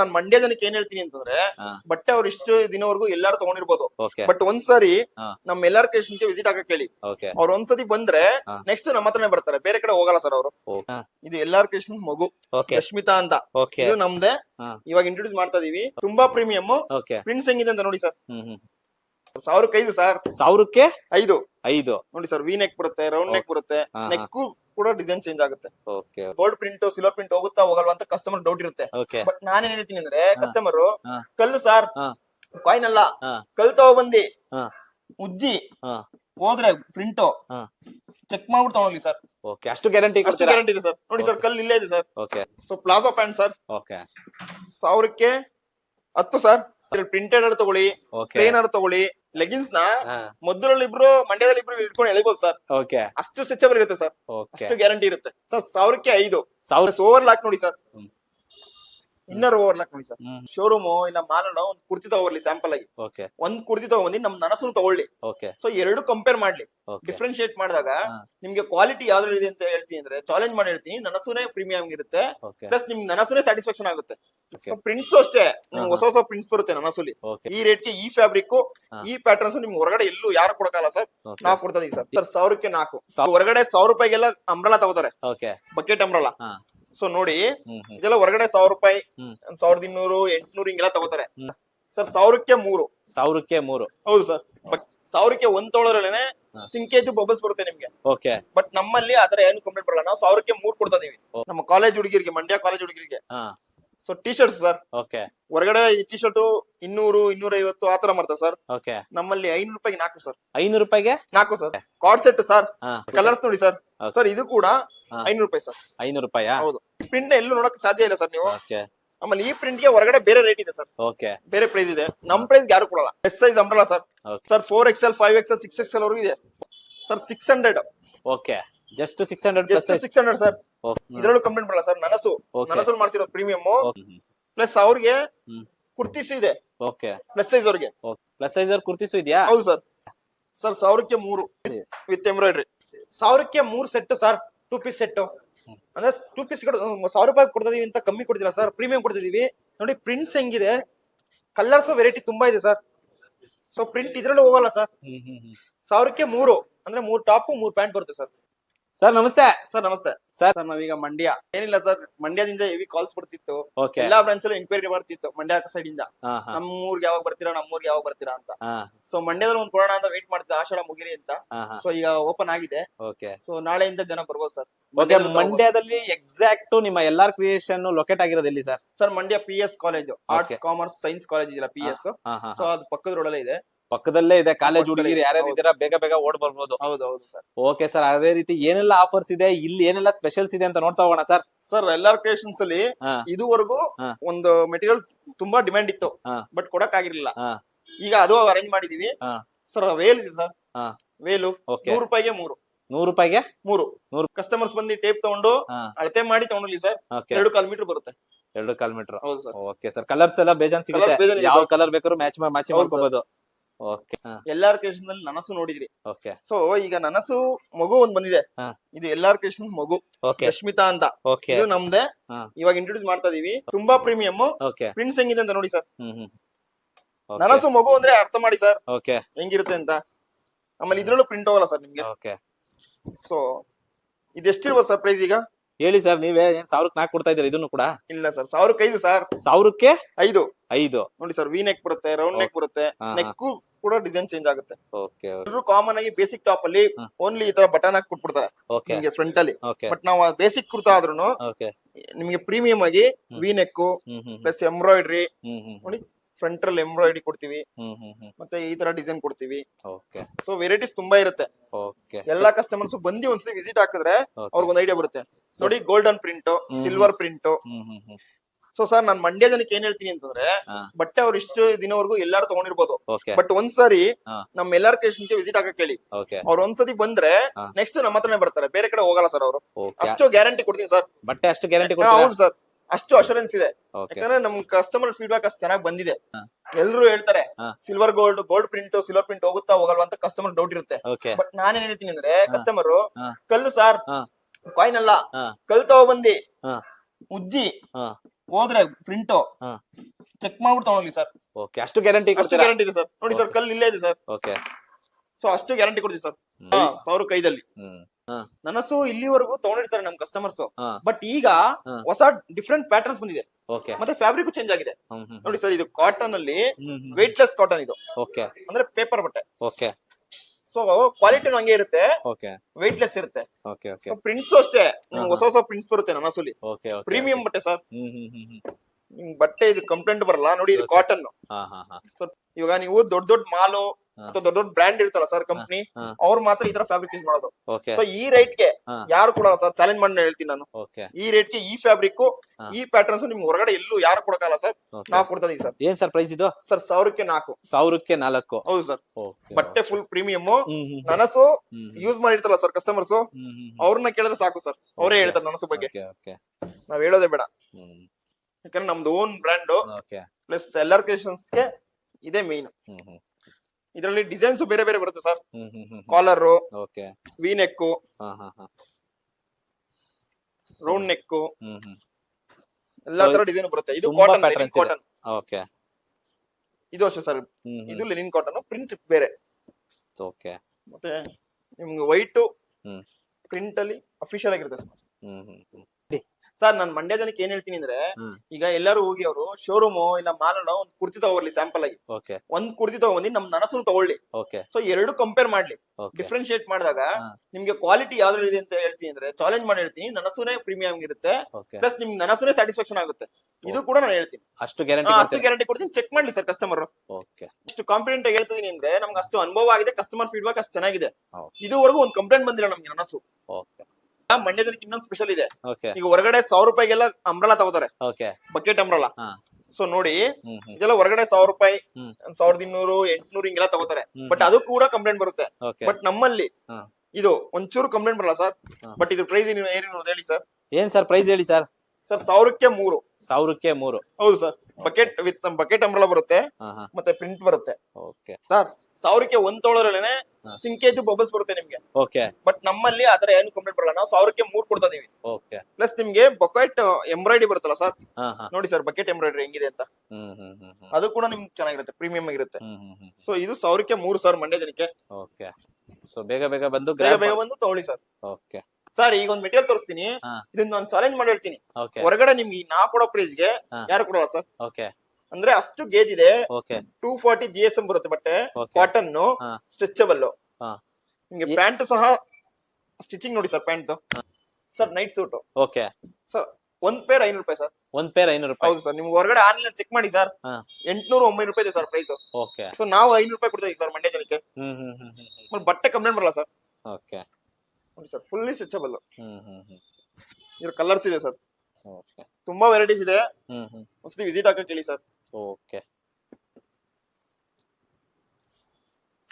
ನಾನ್ ಮಂಡ್ಯ ಜನಕ್ಕೆ ಏನ್ ಹೇಳ್ತೀನಿ ಅಂತಂದ್ರೆ ಹಾ. ಬಟ್ಟೆ ಅವ್ರು ಇಷ್ಟು ದಿನವರೆಗೂ ಎಲ್ಲಾರು ತಗೊಂಡಿರ್ಬೋದು. ಓಕೆ ಬಟ್ ಒಂದ್ಸರಿ ಹಾ. ನಮ್ ಎಲ್ಲಾರ್ಗೆ ವಿಸಿಟ್ ಆಗಕ್ ಹೇಳಿ. ಅವ್ರ ಅವ್ರು ಒಂದ್ಸತಿ ಬಂದ್ರೆ ಹಾ. ನೆಕ್ಸ್ಟ್ ನಮ್ಮ ಹತ್ರನೇ ಬರ್ತಾರೆ. ಬೇರೆ ಕಡೆ ಹೋಗಲ್ಲ ಸರ್ ಅವರು. ಇದು ಎಲ್ಲಾರ್ ಕ್ರಿಯೇಷನ್ ಮಗು. ಓಕೆ ರಶ್ಮಿತಾ ಅಂತ. ಓಕೆ ಇದು ನಮ್ದೇ. ಹಾ. ಇವಾಗ ಇಂಟ್ರೊಡ್ಯೂಸ್ ಮಾಡ್ತಾ ಇದೀವಿ. ತುಂಬಾ ಪ್ರೀಮಿಯಂ ಓಕೆ ಪ್ರಿಂಟ್ಸ್ ಹೆಂಗಿದೆ ಅಂತ ನೋಡಿ ಸರ್ ಹ್ಮ್ ಹ್ಮ್. ಸಾವಿರಕ್ಕೆ ಐದು ಸರ್. ಸಾವಿರಕ್ಕೆ? ಐದು. ಐದು. ನೋಡಿ ಸರ್ ವಿ ನೆಕ್ ಬರುತ್ತೆ ರೌಂಡ್ ನೆಕ್ ಬರುತ್ತೆ. ಹಾ, ಹಾ. ನೆಕ್ ಕೂಡ ಡಿಸೈನ್ ಚೇಂಜ್ ಆಗುತ್ತೆ. Okay gold print silver print ಹೋಗುತ್ತಾ ಹೋಗಲ್ವಾ ಅಂತ ಕಸ್ಟಮರ್ ಡೌಟ್ ಇರುತ್ತೆ. ಓಕೆ ಬಟ್ ನಾನೇನ್ ಹೇಳ್ತೀನಿ ಅಂದ್ರೆ. ಕಸ್ಟಮರ್ ಹಾ. ಕಲ್ಲು ಸರ್. ಹಾ. ಕಾಯಿನ್ ಅಲ್ಲ. ಹಾ. ಕಲ್ ತಗೋ ಬಂದಿ. ಹಾ. ಉಜ್ಜಿ. ಹಾ. ಹೋದ್ರೆ ಪ್ರಿಂಟ್ ಹಾ. ಚೆಕ್ ಮಾಡ್ಬಿಟ್ಟು ತಗೊಳ್ಳಿ ಸರ್. ಓಕೆ ಅಷ್ಟು ಗ್ಯಾರಂಟಿ ಅಷ್ಟು ಗ್ಯಾರಂಟಿ ಇದೆ ಸರ್. ನೋಡಿ ಸರ್ ಕಲ್ಲು ಇಲ್ಲೇ ಇದೆ sir. Okay so palazzo pant sir. Okay ಸಾವಿರಕ್ಕೆ ಹತ್ತು ಸರ್ ಪ್ರಿಂಟೆಡ್ ತಗೊಳ್ಳಿ ಪ್ಲೇನರ್ ತಗೊಳ್ಳಿ. ಲೆಗಿನ್ಸ್ನ ಮೊದಲಲ್ಲಿ ಇಬ್ರು ಮಂಡ್ಯದಲ್ಲಿ ಇಬ್ರು ಇಟ್ಕೊಂಡು ಎಳಿಬಹುದು ಸರ್ ಓಕೆ ಅಷ್ಟು ಸ್ಟ್ರೆಚಬಲ್ ಇರುತ್ತೆ ಸರ್ ಅಷ್ಟು ಗ್ಯಾರಂಟಿ ಇರುತ್ತೆ. ಸರ್ ಸಾವಿರಕ್ಕೆ ಐದು. ಸಾವಿರ ಓವರ್ ಲಾಕ್ ನೋಡಿ ಸರ್. ಇನ್ನರ್ ಓವರ್ ಲಾಕ್ ನೋಡಿ ಸರ್. ಶೋರೂಮ್ ಇಲ್ಲ ಮಾಲ್ ಒಂದ್ ಕುರ್ತಿ ತಗೊಳ್ಳಿ ಸ್ಯಾಂಪಲ್ ಆಗಿ. ಓಕೆ ಒಂದ್ ಕುರ್ತಿ ತಗೊಂಡಿ ನಮ್ ನನಸು ತಗೊಳ್ಳಿ. ಓಕೆ ಸೊ ಎರಡು ಕಂಪೇರ್ ಮಾಡ್ಲಿ. ಡಿಫ್ರೆನ್ಶಿಯೇಟ್ ಮಾಡಿದಾಗ. ನಿಮ್ಗೆ ಕ್ವಾಲಿಟಿ ಯಾವ್ದ್ರಲ್ಲಿ ಇದೆ ಅಂತ ಹೇಳ್ತೀನಿ ಅಂದ್ರೆ ಚಾಲೆಂಜ್ ಮಾಡಿ ಹೇಳ್ತೀನಿ ನನಸುನೇ ಪ್ರೀಮಿಯಂ ಇರುತ್ತೆ ಪ್ಲಸ್ ನಿಮ್ ನನಸುನೇ ಸ್ಯಾಟಿಸ್ಫ್ಯಾಕ್ಷನ್ ಆಗುತ್ತೆ. ಪ್ರಿಂಟ್ಸ್ ಅಷ್ಟೇ. ಹೊಸ ಹೊಸ ಪ್ರಿಂಟ್ಸ್ ಬರುತ್ತೆ ನನಸುಲಿ. ಈ ರೇಟ್ಗೆ ಈ ಫ್ಯಾಬ್ರಿಕ್ ಈ ಪ್ಯಾಟರ್ನ್ಸ್ ನಿಮ್ಗೆ ಹೊರಗಡೆ ಎಲ್ಲೂ ಯಾರು ಕೊಡಕಲ್ಲ ಸರ್. ನಾವು ಕೊಡ್ತಾ ಇದೀವಿ ಸರ್. ಸರ್ ಸಾವಿರಕ್ಕೆ ನಾಲ್ಕು. ಹೊರಗಡೆ ಸಾವಿರ ರೂಪಾಯಿಗೆಲ್ಲ ಅಂಬ್ರಲಾ ತಗೋತಾರೆ. ಬಕೆಟ್ ಅಂಬ್ರಲಾ ಸೊ ನೋಡಿ ಇದೆಲ್ಲ ಹೊರಗಡೆ ಸಾವಿರ ರೂಪಾಯಿ. ಒಂದ್ ಸಾವಿರದ ಇನ್ನೂರು ಎಂಟ್ನೂರು ಹಿಂಗೆಲ್ಲ ತಗೋತಾರೆ. ಸರ್ ಸಾವಿರಕ್ಕೆ ಮೂರು. ಸಾವಿರಕ್ಕೆ ಮೂರು. ಹೌದು ಸರ್ ಸಾವಿರಕ್ಕೆ ಒಂದ್ ತೊಳೋದ್ರಲ್ಲೇನೆ. ಸಿಂಕೇಜ್ ಬಬಲ್ಸ್ ಬರುತ್ತೆ ನಿಮ್ಗೆ. ಓಕೆ ಬಟ್ ನಮ್ಮಲ್ಲಿ ಆತರ ಏನು ಕಂಪ್ಲೇಂಟ್ ಬರಲ್ಲ. ನಾವು ಸಾವಿರಕ್ಕೆ ಮೂರ್ ಕೊಡ್ತಾ ಇದೀವಿ. ನಮ್ಮ ಕಾಲೇಜ್ ಹುಡುಗಿರಿಗೆ Mandya college ಹುಡುಗಿರಿಗೆ. So T shirt sir okay ಹೊರಗಡೆ ಈ ಟಿ ಶರ್ಟ್ ಇನ್ನೂರು ಇನ್ನೂರ ಐವತ್ತು ಆತರ ಮಾಡ್ತಾರೆ ಸರ್ ಓಕೆ ನಮ್ಮಲ್ಲಿ ಐನೂರು ರೂಪಾಯಿ ನಾಲ್ಕು ಸರ್ ಐನೂರು ರೂಪಾಯಿಗೆ? ನಾಲ್ಕು sir card set sir colours ನೋಡಿ ಸರ್ ಸರ್ ಇದು ಕೂಡ. ಐನೂರು ರೂಪಾಯಿ ಸರ್ ಐನೂರು ರೂಪಾಯಿ ಹೌದು. ಪ್ರಿಂಟ್ ಎಲ್ಲೂ ನೋಡಕ್ ಸಾಧ್ಯ ಇಲ್ಲ ಸರ್ ನೀವು. ಓಕೆ ಆಮೇಲೆ ಈ ಪ್ರಿಂಟ್ಗೆ ಹೊರಗಡೆ ಬೇರೆ ರೇಟ್ ಇದೆ ಸರ್ ಓಕೆ ಬೇರೆ ಪ್ರೈಸ್ ಇದೆ. ನಮ್ ಪ್ರೈಸ್ ಯಾರು ಕೊಡಲ್ಲ. S size umbrella sir sir four L five XL six X ವರೆಗೂ ಇದೆ. Sir six hundred okay just six hundred just six hundred sir ಇದ್ರಲ್ಲೂ complaint ಮಾಡಲ್ಲ ಸರ್ ನನಸು. ನನಸಲ್ಲಿ ನನಸು ಮಾಡಿಸಿರೋ ಪ್ರೀಮಿಯಂ ಪ್ಲಸ್ ಅವ್ರಿಗೆ ಕುರ್ತಿಸು ಇದೆ. ಓಕೆ. ಪ್ಲಸ್ ಸೈಜ್ ಅವ್ರಿಗೆ. ಪ್ಲಸ್ ಸೈಜರ್ ಕುರ್ತಿಸು ಇದೆಯಾ? ಹೌದು ಸರ್. ಸರ್ ಸಾವಿರಕ್ಕೆ ಮೂರು. With embroidery. ಸಾವಿರಕ್ಕೆ ಮೂರು set sir two piece set ಅಂದ್ರೆ ಟೂ ಪೀಸ್ ಸಾವಿರ ರೂಪಾಯಿ ಕೊಡ್ತಿದೀವಿ ಅಂತ ಕಮ್ಮಿ ಕೊಡ್ತಿಲ್ಲ ಸರ್ ಪ್ರೀಮಿಯಂ ಕೊಡ್ತಿದೀವಿ ನೋಡಿ ಪ್ರಿಂಟ್ಸ್ ಹೆಂಗಿದೆ? ಕಲರ್ಸ್ ವೆರೈಟಿ ತುಂಬಾ ಇದೆ ಸರ್. ಸೊ ಪ್ರಿಂಟ್ ಇದ್ರಲ್ಲೂ ಹೋಗಲ್ಲ ಸರ್. ಸಾವಿರಕ್ಕೆ ಮೂರು. ಅಂದ್ರೆ ಮೂರ್ ಟಾಪ್ ಮೂರು ಪ್ಯಾಂಟ್ ಬರುತ್ತೆ ಸರ್. ಸರ್ ನಮಸ್ತೆ. ಸರ್ ನಮಸ್ತೆ. ಸರ್. ಸರ್ ನಾವೀಗ ಮಂಡ್ಯ. ಏನಿಲ್ಲ ಸರ್ ಮಂಡ್ಯದಿಂದ ಹೆವಿ ಕಾಲ್ಸ್ ಬರ್ತಿತ್ತು. ಎಲ್ಲಾ ಬ್ರಾಂಚ್ ಅಲ್ಲೂ ಎಂಕ್ವೈರಿ ಬರ್ತಿತ್ತು ಮಂಡ್ಯ ಸೈಡ್ ಇಂದ. ಹಾ ಹಾ. ನಮ್ಮ ಊರ್ಗೆ ಯಾವಾಗ ಬರ್ತೀರಾ ನಮ್ಮೂರ್ಗೆ ಯಾವಾಗ ಬರ್ತೀರಾ ಅಂತ. ಹಾ. ಸೊ ಮಂಡ್ಯದಲ್ಲಿ ಒಂದ್ ಕೊರೋನಾ ಅಂತ ವೇಟ್ ಮಾಡ್ತಿದ್ದೆ ಆಷಾಢ ಮುಗಿರಿ ಅಂತ. ಹಾ ಹಾ. ಸೊ ಈಗ ಓಪನ್ ಆಗಿದೆ. ಸೊ ನಾಳೆಯಿಂದ ಜನ ಬರ್ಬೋದು ಸರ್. ಮಂಡ್ಯದಲ್ಲಿ ಎಕ್ಸಾಕ್ಟ್ ನಿಮ್ಮ ಎಲ್ಲಾರ್ ಕ್ರಿಯೇಷನ್ ಲೊಕೇಟ್ ಆಗಿರೋದು ಎಲ್ಲಿ sir? Sir Mandya P S college arts Okay. Commerce science college ಇದೆಯಲ್ಲ ಪಿ ಎಸ್ ಸೊ ಅದು ಪಕ್ಕದ ರೋಡಲ್ಲೇ ಇದೆ. ಪಕ್ಕದಲ್ಲೇ ಇದೆ ಕಾಲೇಜ್ ಹುಡುಗಿರು ಇದೆ, ಯಾರ್ಯಾರು ಇದ್ದೀರಾ ಬೇಗ ಬೇಗ ಓಡ್ ಬರ್ಬೋದು. ಹೌದು ಹೌದು ಸರ್. ಓಕೆ ಸರ್ ಅದೇ ರೀತಿ ಏನೆಲ್ಲ ಆಫರ್ಸ್ ಇದೆ? ಇಲ್ಲಿ ಏನೆಲ್ಲ ಸ್ಪೆಷಲ್ಸ್ ಇದೆ ಅಂತ ನೋಡ್ತಾ ಹೋಗೋಣ ಸರ್ ಸರ್ ಎಲ್ಲಾರ್ ಕ್ರಿಯೇಷನ್ಸ್ ಅಲ್ಲಿ ಹಾ. ಇದುವರೆಗೂ ಹಾ. ಒಂದು ಮೆಟೀರಿಯಲ್ ತುಂಬಾ ಡಿಮ್ಯಾಂಡ್ ಇತ್ತು. ಹಾ. ಬಟ್ ಕೊಡಕ್ ಆಗಿರ್ಲಿಲ್ಲ ಹಾ. ಈಗ ಅದು ಅರೇಂಜ್ ಮಾಡಿದೀವಿ. ಹಾ. ಸರ್ ವೇಲ್ ಇದೆ ಸರ್ ಹಾ. ವೇಲು ಓಕೆ ನೂರು ರೂಪಾಯಿಗೆ ಮೂರು. ನೂರು ರೂಪಾಯಿಗೆ? ಮೂರು. ನೂರು. ಕಸ್ಟಮರ್ಸ್ ಬಂದು ಟೇಪ್ ತಗೊಂಡು ಹಾ. ಅಳತೆ ಮಾಡಿ ತಗೊಂಡ್ಲಿ ಸರ್ ಓಕೆ ಎರಡು ಕಾಲ್ ಮೀಟರ್ ಬರುತ್ತೆ. ಎರಡು ಕಾಲ್ ಮೀಟರ್ ಹೌದು ಸರ್ ಓಕೆ ಸರ್ ಕಲರ್ಸ್ ಎಲ್ಲ ಬೇಜಾನ್ ಸಿಗುತ್ತೆ. ಬೇಜಾನ್ ಇದೆ ಯಾವ ಕಲರ್ ಬೇಕಾದ್ರೂ ಮ್ಯಾಚ್ ಮ್ಯಾಚ್ ಹೌದು sir. ಮಾಡ್ಕೋಬಹುದು ಓಕೆ ಎಲ್ಲಾರ್ ಅಲ್ಲಿ ನನಸು ನೋಡಿದ್ರಿ. ಓಕೆ ಸೊ ಈಗ ನನಸು ಮಗು ಒಂದ್ ಬಂದಿದೆ. ಇದು ಎಲ್ಲಾರ್ ಕೃಷ್ಣ ಮಗು. ಅಶ್ಮಿತಾ ರಶ್ಮಿತಾ ಅಂತ. ಓಕೆ ಇದು ನಮ್ದೇ. ಇವಾಗ ಇಂಟ್ರೊಡ್ಯೂಸ್ ಮಾಡ್ತಾ ಇದೀವಿ. ತುಂಬಾ ಪ್ರೀಮಿಯಂ ಪ್ರಿನ್ಸ್ ಪ್ರಿಂಟ್ಸ್ ಹೆಂಗಿದೆ ಅಂತ ನೋಡಿ ಸರ್. ನನಸು ಮಗು ಅಂದ್ರೆ ಅರ್ಥ ಮಾಡಿ ಸರ್. ಓಕೆ ಹೆಂಗಿರುತ್ತೆ ಅಂತ. ಆಮೇಲೆ ಇದ್ರಲ್ಲೂ ಪ್ರಿಂಟ್ ಹೋಗಲ್ಲ ಸರ್ ನಿಮ್ಗೆ. ಓಕೆ ಸೊ ಇದೆಷ್ಟಿರ್ಬೋದು ಸರ್ ಪ್ರೈಸ್ ಈಗ? ಹೇಳಿ ಸರ್ ನೀವೇ ಏನ್ ಸಾವಿರಕ್ಕೆ ನಾಲ್ಕು ಕೊಡ್ತಾ ಇದ್ದೀರಾ ಇದನ್ನು ಕೂಡ? ಇಲ್ಲ ಸರ್ ಸಾವಿರಕ್ಕೆ ಐದು ಸರ್ ಸಾವಿರಕ್ಕೆ? ಐದು. ಐದು. ನೋಡಿ ಸರ್ ವಿ ನೆಕ್ ಬರುತ್ತೆ ರೌಂಡ್ ನೆಕ್ ಬರುತ್ತೆ ಹಾ, ಹಾ. ನೆಕ್ ಕೂಡ ಡಿಸೈನ್ ಚೇಂಜ್ ಆಗುತ್ತೆ. ಓಕೆ ಎಲ್ಲರೂ ಕಾಮನ್ ಆಗಿ ಬೇಸಿಕ್ ಟಾಪ್ ಅಲ್ಲಿ ಓನ್ಲಿ ಈ ತರ ಬಟನ್ ಹಾಕಿ ಕೊಟ್ಬಿಡ್ತಾರೆ ಓಕೆ ನಿಮ್ಗೆ ಫ್ರಂಟ್ ಅಲ್ಲಿ. ಓಕೆ ಬಟ್ ನಾವು ಬೇಸಿಕ್ ಕುರ್ತಾ ಆದ್ರೂ ಓಕೆ ನಿಮ್ಗೆ ಪ್ರೀಮಿಯಂ ಆಗಿ V neck hmm hmm plus embroidery hmm hmm. ನೋಡಿ ಫ್ರಂಟ್ ಅಲ್ಲಿ ಎಂಬ್ರಾಯ್ಡ್ರಿ ಕೊಡ್ತೀವಿ. ಮತ್ತೆ ಈ ತರ ಡಿಸೈನ್ ಕೊಡ್ತೀವಿ. ಸೊ ವೆರೈಟೀಸ್ ತುಂಬಾ ಇರುತ್ತೆ. ಎಲ್ಲಾ ಕಸ್ಟಮರ್ಸ್ ಬಂದಿ ಒಂದ್ಸತಿ ವಿಸಿಟ್ ಹಾಕಿದ್ರೆ ಅವ್ರಿಗೆ ಅವ್ರಿಗೊಂದು ಐಡಿಯಾ ಬರುತ್ತೆ. ನೋಡಿ golden print silver print so sir ನಾನ್ ಮಂಡ್ಯ ಜನಕ್ಕೆ ಏನ್ ಹೇಳ್ತೀನಿ ಅಂತಂದ್ರೆ ಬಟ್ಟೆ ಅವ್ರು ಇಷ್ಟು ದಿನವರೆಗೂ ಎಲ್ಲಾರು ತಗೊಂಡಿರ್ಬೋದು. ಬಟ್ ಒಂದ್ಸರಿ. ನಮ್ ಎಲ್ಲಾರ್ಗೆ ವಿಸಿಟ್ ಹಾಕಕ್ ಹೇಳಿ. ಅವ್ರ ಒಂದ್ಸತಿ ಬಂದ್ರೆ ನೆಕ್ಸ್ಟ್ ನಮ್ಮ ಹತ್ರನೇ ಬರ್ತಾರೆ. ಬೇರೆ ಕಡೆ ಹೋಗಲ್ಲ ಸರ್ ಅವರು. ಅಷ್ಟು ಗ್ಯಾರಂಟಿ ಕೊಡ್ತೀನಿ ಸರ್ ಬಟ್ಟೆ ಅಷ್ಟು ಗ್ಯಾರಂಟಿ ಹೌದು ಸರ್ ಅಷ್ಟು ಅಶೂರೆನ್ಸ್ ಇದೆ. ಯಾಕಂದ್ರೆ ನಮ್ ಕಸ್ಟಮರ್ ಫೀಡ್ಬ್ಯಾಕ್ ಅಷ್ಟು ಚೆನ್ನಾಗಿ ಬಂದಿದೆ. ಹಾ. ಎಲ್ರು ಹೇಳ್ತಾರೆ ಹಾ. Silver gold gold print silver print ಹೋಗುತ್ತಾ ಹೋಗಲ್ವಾ? ಅಂತ ಕಸ್ಟಮರ್ ಡೌಟ್ ಇರುತ್ತೆ. ಓಕೆ ಬಟ್ ನಾನೇನ್ ಹೇಳ್ತೀನಿ ಅಂದ್ರೆ. ಕಸ್ಟಮರ್ ಹಾ. ಕಲ್ಲು ಸಾರ್ ಹಾ. ಕಾಯಿನ್ ಅಲ್ಲ. ಹಾ. ಕಲ್ ತಗೋ ಬಂದಿ. ಹಾ. ಉಜ್ಜಿ. ಹಾ. ಹೋದ್ರೆ ಪ್ರಿಂಟ್ ಹಾ. ಚೆಕ್ ಮಾಡ್ಬಿಟ್ಟು ತಗೊಳ್ಳಿ ಸರ್. ಓಕೆ ಅಷ್ಟು ಗ್ಯಾರಂಟಿ ಅಷ್ಟು ಕೊಡ್ತೀರಾ? ಗ್ಯಾರಂಟಿ ಇದೆ ಸರ್. ನೋಡಿ ಸರ್ ಕಲ್ಲು ಇಲ್ಲೇ ಇದೆ ಸರ್. ಓಕೆ ಸೊ ಅಷ್ಟು ಗ್ಯಾರಂಟಿ ಕೊಡ್ತೀವಿ ಸರ್. ಹಾ ಸಾವಿರ ಕೈದಲ್ಲಿ. ಹ್ಮ್. ನನಸು ಇಲ್ಲಿವರೆಗೂ ತಗೊಂಡಿರ್ತಾರೆ ನಮ್ ಕಸ್ಟಮರ್ಸ್ ಹಾ. ಬಟ್ ಈಗ ಹಾ. ಹೊಸ ಡಿಫ್ರೆಂಟ್ ಪ್ಯಾಟರ್ನ್ಸ್ ಬಂದಿದೆ. ಓಕೆ ಮತ್ತೆ ಫ್ಯಾಬ್ರಿಕ್ ಚೇಂಜ್ ಆಗಿದೆ. ನೋಡಿ ಸರ್ ಇದು ಕಾಟನ್ ಅಲ್ಲಿ ವೆಯ್ಟ್ಲೆಸ್ ಕಾಟನ್ ಇದು. ಓಕೆ ಅಂದ್ರೆ ಪೇಪರ್ ಬಟ್ಟೆ. ಓಕೆ ಸೊ ಕ್ವಾಲಿಟಿನೂ ಹಂಗೆ ಇರುತ್ತೆ. ಓಕೆ ವೆಯ್ಟ್ಲೆಸ್ ಇರುತ್ತೆ. ಓಕೆ ಓಕೆ ಸೊ ಪ್ರಿಂಟ್ಸ್ ಅಷ್ಟೇ. ನಿಮ್ಗೆ ಹೊಸ ಹೊಸ ಪ್ರಿಂಟ್ಸ್ ಬರುತ್ತೆ ನನಸುಲಿ ಓಕೆ ಓಕೆ ಪ್ರೀಮಿಯಂ ಬಟ್ಟೆ ಸರ್ ಹ್ಮ್ ಹ್ಮ್ ಹ್ಮ್ ಹ್ಮ್. ನಿಮ್ ಬಟ್ಟೆ ಇದು ಕಂಪ್ಲೇಂಟ್ ಬರಲ್ಲ. ನೋಡಿ ಇದು ಕಾಟನ್ ಹಾ ಹಾ ಹಾ. ಇವಾಗ ನೀವು ದೊಡ್ಡ ದೊಡ್ಡ ಮಾಲು. ಅಥವಾ ದೊಡ್ಡ ದೊಡ್ಡ ಬ್ರ್ಯಾಂಡ್ ಇರ್ತಾರ ಸರ್ ಕಂಪ್ನಿ. ಅವ್ರು ಮಾತ್ರ ಈ ತರ ಫ್ಯಾಬ್ರಿಕ್ ಯೂಸ್ ಮಾಡೋದು. ಸೊ ಈ ರೇಟ್ಗೆ ಯಾರು ಕೊಡಲ್ಲ ಸರ್ ಚಾಲೆಂಜ್ ಮಾಡಿ ಹೇಳ್ತೀನಿ ನಾನು. ಈ ರೇಟ್ಗೆ ಈ ಫ್ಯಾಬ್ರಿಕ್ ಈ ಪ್ಯಾಟರ್ನ್ಸ್ ನಿಮ್ಗೆ ಹೊರಗಡೆ ಎಲ್ಲೂ ಯಾರು ಕೊಡಕಲ್ಲ ಸರ್ ನಾವು ಕೊಡ್ತಾ ಇದೀವಿ ಸರ್ ಏನ್ ಸರ್ ಪ್ರೈಸ್ ಇದು? ಸರ್ ಸಾವಿರಕ್ಕೆ ನಾಲ್ಕು. ಸಾವಿರಕ್ಕೆ ನಾಲ್ಕು. ಹೌದು ಸರ್ ಬಟ್ಟೆ ಫುಲ್ ಪ್ರೀಮಿಯಂ ನನಸು ಯೂಸ್ ಮಾಡಿರ್ತಾರಲ್ಲ ಸರ್ ಕಸ್ಟಮರ್ಸ್ ಅವ್ರನ್ನ ಕೇಳಿದ್ರೆ ಸಾಕು ಸರ್ ಅವರೇ ಹೇಳ್ತಾರೆ ನನಸು ಬಗ್ಗೆ. ನಾವ್ ಹೇಳೋದೇ ಬೇಡ. ಯಾಕಂದ್ರೆ ನಮ್ದು ಓನ್ ಬ್ರ್ಯಾಂಡ್ ಪ್ಲಸ್ ಎಲ್ಲಾರ್ ಕ್ರಿಯೇಷನ್ಸ್ಗೆ ಇದೇ ಮೇನ್ ಇದರಲ್ಲಿ ಡಿಸೈನ್ಸ್ ಬೇರೆ ಬೇರೆ ಬರುತ್ತೆ sir collar okay V neck ಹಾ ಹಾ ಹಾ. ರೌಂಡ್ ನೆಕ್ ಎಲ್ಲಾ ತರ ಡಿಸೈನ್ ಬರುತ್ತೆ. ಇದು ಕಾಟನ್ ಕಾಟನ್ ಓಕೆ ಇದು. ಅಷ್ಟೇ ಸರ್ ಇದು ಲಿನಿನ್ ಕಾಟನ್ ಪ್ರಿಂಟ್ ಬೇರೆ. ಓಕೆ ಮತ್ತೆ ನಿಮ್ಗೆ ವೈಟ್. ಪ್ರಿಂಟ್ ಅಲ್ಲಿ ಅಫಿಷಿಯಲ್ ಆಗಿರುತ್ತೆ ಸರ್ ಸರ್ ನಾನು ಮಂಡ್ಯ ಜನಕ್ಕೆ ಏನ್ ಹೇಳ್ತೀನಿ ಅಂದ್ರೆ ಈಗ ಎಲ್ಲರೂ ಹೋಗಿ ಅವರು ಶೋರೂಮ್ ಇಲ್ಲ ಮಾಲಲ್ಲ ಒಂದ್ ಕುರ್ತಿ ತಗೊಳ್ಳಿ ಸ್ಯಾಂಪಲ್ ಆಗಿ. ಓಕೆ ಒಂದ್ ಕುರ್ತಿ ತಗೊಂಡಿ ನಮ್ ನನಸು ತಗೊಳ್ಳಿ. ಓಕೆ ಸೊ ಎರಡು ಕಂಪೇರ್ ಮಾಡ್ಲಿ. ಡಿಫ್ರೆನ್ಶಿಯೇಟ್ ಮಾಡಿದಾಗ. ನಿಮ್ಗೆ ಕ್ವಾಲಿಟಿ ಯಾವ್ದ್ರಲ್ಲಿ ಇದೆ ಅಂತ ಹೇಳ್ತೀನಿ ಅಂದ್ರೆ ಚಾಲೆಂಜ್ ಮಾಡಿ ಹೇಳ್ತೀನಿ ನನಸುನೇ ಪ್ರೀಮಿಯಂ ಇರುತ್ತೆ ಪ್ಲಸ್ ನಿಮ್ಗೆ ನನಸುನೇ ಸ್ಯಾಟಿಸ್ಫ್ಯಾಕ್ಷನ್ ಆಗುತ್ತೆ. ಇದು ಕೂಡ ನಾನು ಹೇಳ್ತೀನಿ. ಅಷ್ಟು ಗ್ಯಾರಂಟಿ ಅಷ್ಟು ಗ್ಯಾರಂಟಿ ಕೊಡ್ತೀನಿ. ಚೆಕ್ ಮಾಡ್ಲಿ ಸರ್ ಕಸ್ಟಮರ್ ಓಕೆ ಅಷ್ಟು ಕಾನ್ಫಿಡೆಂಟ್ ಆಗಿ ಹೇಳ್ತಿದೀನಿ ಅಂದ್ರೆ ನಮ್ಗೆ ಅಷ್ಟು ಅನುಭವ ಆಗಿದೆ ಕಸ್ಟಮರ್ ಫೀಡ್ಬ್ಯಾಕ್ ಅಷ್ಟು ಚೆನ್ನಾಗಿದೆ. ಇದುವರೆಗೂ ಒಂದು ಕಂಪ್ಲೇಂಟ್ ಬಂದಿಲ್ಲ ನಮ್ಗೆ ನನಸು. ಓಕೆ ಮಂಡ್ಯದಲ್ಲಿ ಇನ್ನೊಂದು ಸ್ಪೆಷಲ್ ಇದೆ. ಓಕೆ ಈಗ ಹೊರಗಡೆ ಸಾವಿರ ರೂಪಾಯಿಗೆಲ್ಲ ಅಂಬ್ರಲಾ ತಗೋತಾರೆ. ಓಕೆ ಬಕೆಟ್ ಅಂಬ್ರಲಾ ಹಾ. ಸೊ ನೋಡಿ ಹ್ಮ್ ಹ್ಮ್. ಇದೆಲ್ಲ ಹೊರಗಡೆ ಸಾವಿರ ರೂಪಾಯಿ ಹ್ಮ್. ಸಾವಿರದ ಇನ್ನೂರು ಎಂಟುನೂರು ಹಿಂಗೆಲ್ಲ ತಗೋತಾರೆ. ಹ್ಮ್. ಬಟ್ ಅದು ಕೂಡ ಕಂಪ್ಲೇಂಟ್ ಬರುತ್ತೆ. ಓಕೆ ಬಟ್ ನಮ್ಮಲ್ಲಿ ಹಾ. ಇದು ಒಂಚೂರು ಕಂಪ್ಲೇಂಟ್ ಬರಲ್ಲ ಸರ್ ಹಾ. ಬಟ್ ಇದು ಪ್ರೈಸ್ ಏನಿರೋದು ಹೇಳಿ ಸರ್ ಏನ್ ಸರ್ ಪ್ರೈಸ್ ಹೇಳಿ ಸರ್ ಸರ್ ಸಾವಿರಕ್ಕೆ ಮೂರು. ಸಾವಿರಕ್ಕೆ ಮೂರು. ಹೌದು sir. Bucket with bucket umbrella ಬರುತ್ತೆ. ಮತ್ತೆ ಪ್ರಿಂಟ್ ಬರುತ್ತೆ. ಓಕೆ ಸರ್ ಸಾವಿರಕ್ಕೆ ಒಂದ್ ತೊಗೊಳೋದ್ರಲ್ಲೇನೆ ಹಾ. ಸಿಂಕೇಜ್ ಬಬಲ್ಸ್ ಬರುತ್ತೆ ನಿಮ್ಗೆ. ಓಕೆ ಬಟ್ ನಮ್ಮಲ್ಲಿ ಆತರ ಏನು ಕಂಪ್ಲೇಂಟ್ ಬರಲ್ಲ. ನಾವು ಸಾವಿರಕ್ಕೆ ಮೂರ್ ಕೊಡ್ತಾ ಇದೀವಿ. ಓಕೆ ಪ್ಲಸ್ ನಿಮ್ಗೆ ಬಕೆಟ್ ಎಂಬ್ರಾಯ್ಡಿ ಬರುತ್ತಲ್ಲ ಸರ್? ಹಾ ಹಾ. ನೋಡಿ ಸರ್ ಬಕೆಟ್ ಎಂಬ್ರಾಯ್ಡ್ರಿ ಹೆಂಗಿದೆ ಅಂತ. ಹ್ಮ್ ಹ್ಮ್ ಹ್ಮ್ ಹ್ಮ್. ಅದು ಕೂಡ ನಿಮ್ಗೆ ಚೆನ್ನಾಗಿರುತ್ತೆ ಪ್ರೀಮಿಯಂ ಆಗಿರುತ್ತೆ. ಹ್ಮ್ ಹ್ಮ್ ಹ್ಮ್. ಸೊ ಇದು ಸಾವಿರಕ್ಕೆ ಮೂರು ಸರ್ ಮಂಡ್ಯ ಜನಕ್ಕೆ ಓಕೆ ಸೊ ಬೇಗ ಬೇಗ ಬಂದು ಬೇಗ ಬೇಗ ಬಂದು ತಗೊಳ್ಳಿ ಸರ್. ಓಕೆ ಸರ್ ಈಗ ಒಂದ್ ಮೆಟೀರಿಯಲ್ ತೋರಿಸ್ತೀನಿ. ಹಾ. ಇದನ್ನ ನಾನು ಚಾಲೆಂಜ್ ಮಾಡಿ ಹೇಳ್ತೀನಿ. ಓಕೆ ಹೊರಗಡೆ ನಿಮ್ಗೆ ಈ ನಾ ಕೊಡೋ ಪ್ರೈಸ್ಗೆ ಹಾ. ಯಾರು ಕೊಡಲ್ಲ ಸರ್ ಓಕೆ ಅಂದ್ರೆ ಅಷ್ಟು ಗೇಜ್ ಇದೆ. Okay two forty G S M ಬರುತ್ತೆ ಬಟ್ಟೆ ಕಾಟನ್ ಹಾ. ಸ್ಟ್ರೆಚಬಲ್ ಹಾ. ನಿಮ್ಗೆ ಪ್ಯಾಂಟ್ ಸಹ ಸ್ಟಿಚಿಂಗ್ ನೋಡಿ sir pant sir night suit okay sir ಒಂದ್ ಪೇರ್ ಐನೂರು ರೂಪಾಯಿ ಸರ್ ಒಂದ್ ಪೇರ್ ಐನೂರು ರೂಪಾಯಿ. ಹೌದು ಸರ್ ನಿಮ್ಗೆ ಹೊರಗಡೆ ಆನ್ಲೈನ್ ಚೆಕ್ ಮಾಡಿ ಸರ್ ಹಾ. ಎಂಟ್ನೂರು ಒಂಬೈನೂರು ರೂಪಾಯಿ ಇದೆ ಸರ್ ಪ್ರೈಸ್ ಓಕೆ ಸೊ ನಾವು ಐನೂರು ರೂಪಾಯಿ ಕೊಡ್ತಾ ಇದೀವಿ ಸರ್ ಮಂಡ್ಯ ಜನಕ್ಕೆ. ಹ್ಮ್ ಹ್ಮ್ ಹ್ಮ್ ಬಟ್ಟೆ ಕಂಪ್ಲೇಂಟ್ ಬರಲ್ಲ ಸರ್ ಓಕೆ ನೋಡಿ ಸರ್. ಫುಲ್ಲಿ ಸ್ಟ್ರೆಚಬಲ್ ಇದ್ರ ಕಲರ್ಸ್ ಇದೆ ಸರ್. ತುಂಬಾ ವೆರೈಟೀಸ್ ಇದೆ. ಒಂದ್ಸತಿ ವಿಸಿಟ್ ಹಾಕಕ್ ಹೇಳಿ ಸರ್. ಓಕೆ.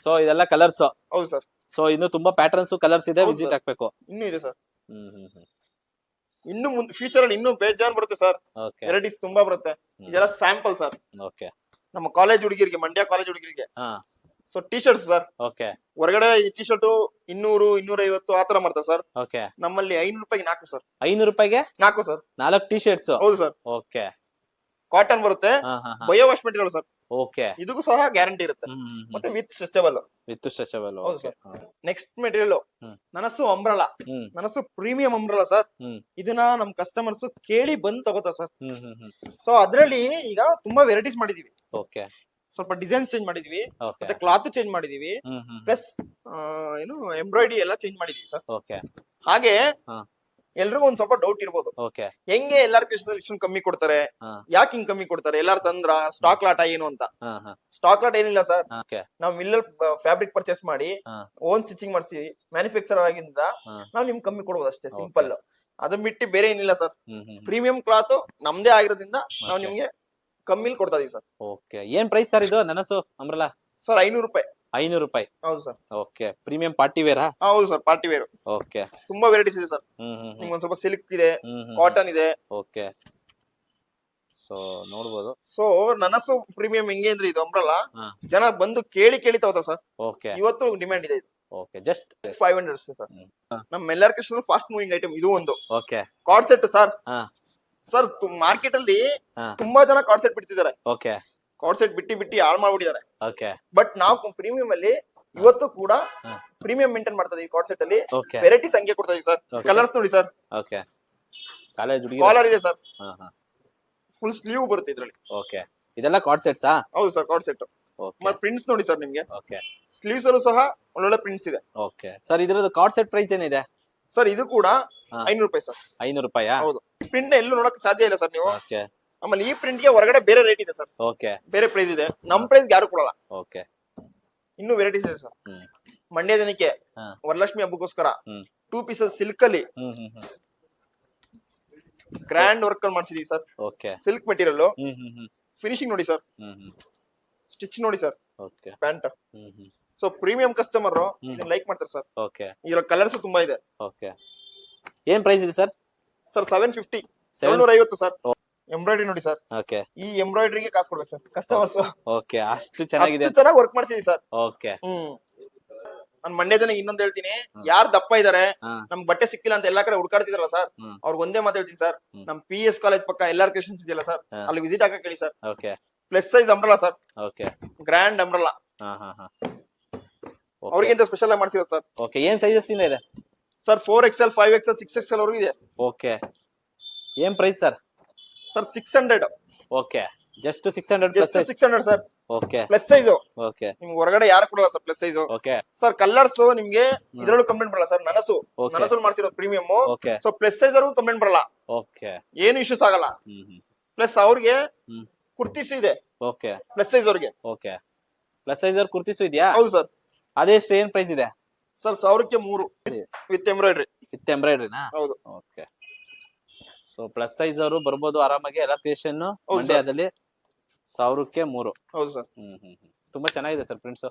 ಸೊ ಇದೆಲ್ಲ ಕಲರ್ಸ್ ಹೌದು ಸರ್. ಸೊ ಇನ್ನು ತುಂಬಾ ಪ್ಯಾಟರ್ನ್ಸ್ ಕಲರ್ಸ್ ಇದೆ ವಿಸಿಟ್. ಹಾಕ್ಬೇಕು. ಇನ್ನೂ ಇದೆ ಸರ್. ಇನ್ನು ಮುಂದ್ ಫ್ಯೂಚರ್ ಅಲ್ಲಿ ಇನ್ನೂ ಬೇಜಾನ್ ಬರುತ್ತೆ ಸರ್. ವೆರೈಟೀಸ್ ತುಂಬಾ ಬರುತ್ತೆ. ಇದೆಲ್ಲ ಸ್ಯಾಂಪಲ್ ಸರ್. ಓಕೆ. ನಮ್ಮ ಕಾಲೇಜ್ ಹುಡುಗಿರಿಗೆ Mandya college ಹುಡುಗಿರಿಗೆ. So T shirts sir okay ಹೊರಗಡೆ ಈ ಟಿ ಶರ್ಟ್ ಇನ್ನೂರು ಇನ್ನೂರ ಐವತ್ತು ಆತರ ಮಾಡ್ತಾರೆ ಸರ್ ಓಕೆ ನಮ್ಮಲ್ಲಿ ಐನೂರು ರೂಪಾಯಿಗೆ ನಾಲ್ಕು ಸರ್ ಐನೂರು ರೂಪಾಯಿಗೆ? ನಾಲ್ಕು ಸರ್ ನಾಲ್ಕು ಟಿ ಶರ್ಟ್ಸ್ ಹೌದು ಸರ್ ಓಕೆ ಕಾಟನ್ ಬರುತ್ತೆ. Bio wash material sir okay ಇದಕ್ಕೂ ಸಹ ಗ್ಯಾರಂಟಿ ಇರುತ್ತೆ. ಮತ್ತೆ with stretchable with stretchable next material. ನನಸು ಅಂಬ್ರಲ ನನಸು ಪ್ರೀಮಿಯಂ ಅಂಬ್ರಲ ಸರ್ ಇದನ್ನ ನಮ್ ಕಸ್ಟಮರ್ಸ್ ಕೇಳಿ ಬಂದ್ ತಗೋತಾರೆ ಸರ್ ಸೊ ಅದ್ರಲ್ಲಿ ಈಗ ತುಂಬಾ ವೆರೈಟೀಸ್ ಮಾಡಿದೀವಿ. ಓಕೆ ಸ್ವಲ್ಪ ಡಿಸೈನ್ ಚೇಂಜ್ ಮಾಡಿದೀವಿ. ಮತ್ತೆ ಕ್ಲಾತ್ ಚೇಂಜ್ ಮಾಡಿದೀವಿ. ಪ್ಲಸ್ ಏನು ಎಂಬ್ರಾಯ್ಡಿ ಎಲ್ಲ ಚೇಂಜ್ ಮಾಡಿದೀವಿ ಸರ್. ಓಕೆ ಹಾಗೆ. ಎಲ್ರಿಗೂ ಒಂದ್ ಸ್ವಲ್ಪ ಡೌಟ್ ಇರ್ಬೋದು. ಓಕೆ ಹೆಂಗೆ ಎಲ್ಲಾರ ಕೇಸಲ್ಲಿ ಇಷ್ಟೊಂದು ಕಮ್ಮಿ ಕೊಡ್ತಾರೆ. ಯಾಕೆ ಹಿಂಗ್ ಕಮ್ಮಿ ಕೊಡ್ತಾರೆ? ಎಲ್ಲಾರು ತಂದ್ರ ಸ್ಟಾಕ್ ಲಾಟ ಏನು ಅಂತ. ಸ್ಟಾಕ್ ಲಾಟ್ ಏನಿಲ್ಲ ಸರ್. ನಾವ್ ಮಿಲ್ಲರ್ ಫ್ಯಾಬ್ರಿಕ್ ಪರ್ಚೇಸ್ ಮಾಡಿ ಓನ್ ಸ್ಟಿಚಿಂಗ್ ಮಾಡಿಸಿ ಮ್ಯಾನುಫ್ಯಾಕ್ಚರ್ ಆಗಿಂದ ನಾವ್ ನಿಮ್ಗೆ ಕಮ್ಮಿ ಕೊಡ್ಬೋದು ಅಷ್ಟೇ ಸಿಂಪಲ್ ಅದನ್ನ ಬಿಟ್ಟು ಬೇರೆ ಏನಿಲ್ಲ ಸರ್. ಪ್ರೀಮಿಯಂ ಕ್ಲಾತ್ ನಮ್ದೇ ಆಗಿರೋದ್ರಿಂದ ನಾವ್. ನಿಮ್ಗೆ ಕಮ್ಮಿಲ್ ಕೊಡ್ತಾ ಇದೀವಿ ಸರ್. ಓಕೆ. ಏನ್ ಪ್ರೈಸ್ ಸರ್ ಇದು? ನನಸು ಅಮ್ರಲ್ಲ ಸರ್ ಐನೂರು ರೂಪಾಯಿ. ಐನೂರು ರೂಪಾಯಿ? ಹೌದು ಸರ್. ಓಕೆ. ಪ್ರೀಮಿಯಂ ಪಾರ್ಟಿ ವೇರಾ? ಹೌದು ಸರ್ ಪಾರ್ಟಿ ವೇರ್. ಓಕೆ. ತುಂಬಾ ವೆರೈಟೀಸ್ ಇದೆ ಸರ್. ಹ್ಮ್ ಹ್ಮ್ ಹ್ಮ್. ನಿಮ್ಗೆ ಒಂದ್ ಸ್ವಲ್ಪ ಸಿಲ್ಕ್ ಇದೆ ಹ್ಮ್ ಹ್ಮ್ ಕಾಟನ್ ಇದೆ. ಓಕೆ. ಸೊ ನೋಡ್ಬೋದು. ಸೊ ನನಸು ಪ್ರೀಮಿಯಂ ಹೆಂಗೆ ಅಂದ್ರೆ ಇದು ಅಂಬ್ರಲ್ಲ ಹಾ. ಜನ ಬಂದು ಕೇಳಿ ಕೇಳಿ ತಗೋತಾರೆ ಸರ್. ಓಕೆ. ಇವತ್ತು ಡಿಮ್ಯಾಂಡ್ ಇದೆ ಇದು. Okay just five hundred sir. Hmm. ನಮ್ಮ ಎಲ್ಲರ ಕೃಷ್ಣ ಫಾಸ್ಟ್ ಮೂವಿಂಗ್ ಐಟಮ್ ಇದು ಒಂದು. ಓಕೆ. Card set sir. ಹಾ. ಸರ್ ಮಾರ್ಕೆಟ್ ಅಲ್ಲಿ ಹಾ. ತುಂಬಾ ಜನ ಕಾರ್ಡ್ ಸೆಟ್ ಬಿಡ್ತಿದ್ದಾರೆ ಓಕೆ ಕಾರ್ಡ್ ಸೆಟ್ ಬಿಟ್ಟಿ ಬಿಟ್ಟಿ ಹಾಳು ಮಾಡ್ಬಿಟ್ಟಿದ್ದಾರೆ. ಓಕೆ ಬಟ್ ನಾವು ಪ್ರೀಮಿಯಂ ಅಲ್ಲಿ ಇವತ್ತು ಕೂಡ ಹಾ. ಪ್ರೀಮಿಯಂ ಮೇಂಟೈನ್ ಮಾಡ್ತಾ ಇದೀವಿ ಕಾರ್ಡ್ ಸೆಟ್ ಅಲ್ಲಿ. ಓಕೆ ವೆರೈಟಿ ಸಂಖ್ಯೆ ಕೊಡ್ತಾ ಇದೀವಿ ಸರ್ Okay. ಕಲರ್ಸ್ ನೋಡಿ ಸರ್ ಓಕೆ ಕಾಲೇಜ್ ಹುಡುಗಿ ಕಾಲರ್ ಇದೆ ಸರ್ ಹಾ ಹಾ. ಫುಲ್ ಸ್ಲೀವ್ ಬರುತ್ತೆ ಇದ್ರಲ್ಲಿ. ಓಕೆ ಇದೆಲ್ಲ ಕಾರ್ಡ್ ಸೆಟ್ಸಾ ಹೌದು ಸರ್ ಕಾರ್ಡ್ ಸೆಟ್ ಓಕೆ ಮತ್ತೆ ಪ್ರಿಂಟ್ಸ್ ನೋಡಿ ಸರ್ ನಿಮ್ಗೆ. ಓಕೆ ಸ್ಲೀವ್ಸ್ ಅಲ್ಲೂ ಸಹ ಒಳ್ಳೊಳ್ಳೆ ಪ್ರಿಂಟ್ಸ್ ಇದೆ. ಓಕೆ ಸರ್ ಇದ್ರದ್ದು ಕಾರ್ಡ್ ಸೆಟ್ ಪ್ರೈಸ್ ಏನಿದೆ? ಸರ್ ಇದು ಕೂಡ. ಐನೂರು ರೂಪಾಯಿ ಸರ್ ಐನೂರು ರೂಪಾಯಿ? ಹೌದು. ಪ್ರಿಂಟ್ ಎಲ್ಲೂ ನೋಡಕ್ ಸಾಧ್ಯ ಇಲ್ಲ ಸರ್ ನೀವು. ಓಕೆ ಆಮೇಲೆ ಈ ಪ್ರಿಂಟ್ಗೆ ಹೊರಗಡೆ ಬೇರೆ ರೇಟ್ ಇದೆ ಸರ್ ಓಕೆ ಬೇರೆ ಪ್ರೈಸ್ ಇದೆ. ನಮ್ ಪ್ರೈಸ್ ಯಾರು ಕೊಡಲ್ಲ. ಓಕೆ ಇನ್ನು ವೆರೈಟೀಸ್ ಇದೆ ಸರ್ ಹ್ಮ್. ಮಂಡ್ಯ ಜನಕ್ಕೆ ಹಾ. ವರಲಕ್ಷ್ಮಿ ಹಬ್ಬಕ್ಕೋಸ್ಕರ ಹ್ಮ್. ಟೂ ಪೀಸಸ್ ಸಿಲ್ಕ್ ಅಲ್ಲಿ ಹ್ಮ್ ಹ್ಮ್ ಹ್ಮ್. ಗ್ರ್ಯಾಂಡ್ ವರ್ಕ್ ಅಲ್ಲಿ ಮಾಡಿಸಿದೀವಿ sir okay silk material hmm hmm hmm. Finishing ನೋಡಿ ಸರ್ ಹ್ಮ್ ಹ್ಮ್. ಸ್ಟಿಚ್ ನೋಡಿ sir okay pant hmm hmm. So premium customer. ಇದನ್ನ ಲೈಕ್ ಮಾಡ್ತಾರೆ ಸರ್ ಓಕೆ ಇದ್ರ ಕಲರ್ಸ್ ತುಂಬಾ ಇದೆ. ಓಕೆ ಏನ್ ಪ್ರೈಸ್ ಇದೆ sir sir seven fifty seven ಐವತ್ತು ಸರ್. ಎಂಬ್ರಾಯ್ಡ್ರಿ ನೋಡಿ ಸರ್ ಓಕೆ ಈ ಎಂಬ್ರಾಯ್ಡ್ರಿಗೆ ಕಾಸು ಕೊಡ್ಬೇಕು ಸರ್ ಕಸ್ಟಮರ್ಸ್ ಓಕೆ ಅಷ್ಟು ಚೆನ್ನಾಗಿದೆ. ಚೆನ್ನಾಗಿ ವರ್ಕ್ ಮಾಡ್ಸಿದೀವಿ ಸರ್ ಓಕೆ ಹ್ಮ್. ನಾನ್ ಮಂಡ್ಯ ಜನ ಇನ್ನೊಂದ್ ಹೇಳ್ತೀನಿ. ಯಾರು ದಪ್ಪ ಇದಾರೆ ನಮ್ಗೆ ನಮ್ ಬಟ್ಟೆ ಸಿಕ್ಕಿಲ್ಲ ಅಂತ ಎಲ್ಲಾ ಕಡೆ ಹುಡ್ಕಾಡ್ತಿದ್ರಲ್ಲ ಸರ್. ಅವ್ರಿಗೆ ಒಂದೇ ಮಾತು ಹೇಳ್ತೀನಿ ಸರ್. ನಮ್ ಪಿ ಎಸ್ ಕಾಲೇಜ್ ಪಕ್ಕ ಎಲ್ಲಾರ್ ಕ್ರಿಶನ್ಸ್ ಇದೆಯಲ್ಲ ಸರ್ ಅಲ್ಲಿ ವಿಸಿಟ್ ಹಾಕಕ್ ಹೇಳಿ sir okay plus size umbrella sir okay grand umbrella ಹಾ ಹಾ ಹಾ. ಅವ್ರಿಗಿಂತ ಸ್ಪೆಷಲ್ ಆಗಿ ಮಾಡ್ಸಿರೋ ಸರ್ ಓಕೆ ಏನ್ ಸೈಜಸ್ ಇಂದ ಇದೆ? Sir four XL five XL six XL ವರೆಗೂ ಇದೆ. ಓಕೆ ಏನ್ price sir sir six hundred okay just six hundred plus just six hundred sir okay plus size okay ನಿಮ್ಗೆ ಹೊರಗಡೆ ಯಾರು ಕೊಡಲ್ಲ sir plus size okay sir colours ನಿಮ್ಗೆ ಇದ್ರಲ್ಲೂ complaint ಬರಲ್ಲ ಸರ್ ನನಸು. ನನಸಲ್ಲಿ ನನಸು ಮಾಡ್ಸಿರೋ premium okay so plus size ಅವ್ರಿಗೂ ಕಂಪ್ಲೇಂಟ್ ಬರಲ್ಲ. ಓಕೆ ಏನು ಇಶ್ಯೂಸ್ ಆಗಲ್ಲ. ಪ್ಲಸ್ ಅವ್ರಿಗೆ ಕುರ್ತೀಸ್ ಕುರ್ತಿಸ್ ಇದೆ. ಓಕೆ ಪ್ಲಸ್ ಸೈಜ್ ಅವ್ರಿಗೆ. ಓಕೆ ಪ್ಲಸ್ ಸೈಜ್ ಅವ್ರ ಕುರ್ತಿಸು ಇದೆಯಾ? ಹೌದು ಸರ್ ಅದೆಷ್ಟು ಏನ್ ಪ್ರೈಸ್ ಇದೆ? ಸರ್ ಸಾವಿರಕ್ಕೆ ಮೂರು. With embroidery. ವಿತ್ ಎಂಬ್ರಾಯ್ಡ್ರಿನಾ? ಹೌದು. ಓಕೆ. ಸೊ ಪ್ಲಸ್ ಸೈಜ್ ಅವರು ಬರ್ಬೋದು ಆರಾಮಾಗಿ ಎಲ್ಲ ಕ್ರಿಯೇಷನ್. ಮಂಡ್ಯದಲ್ಲಿ ಸಾವಿರಕ್ಕೆ ಮೂರು. ಹೌದು ಸರ್. ಹ್ಮ್ ಹ್ಮ್ ಹ್ಮ್. ತುಂಬಾ ಚೆನ್ನಾಗಿದೆ ಸರ್ ಪ್ರಿಂಟ್ಸ್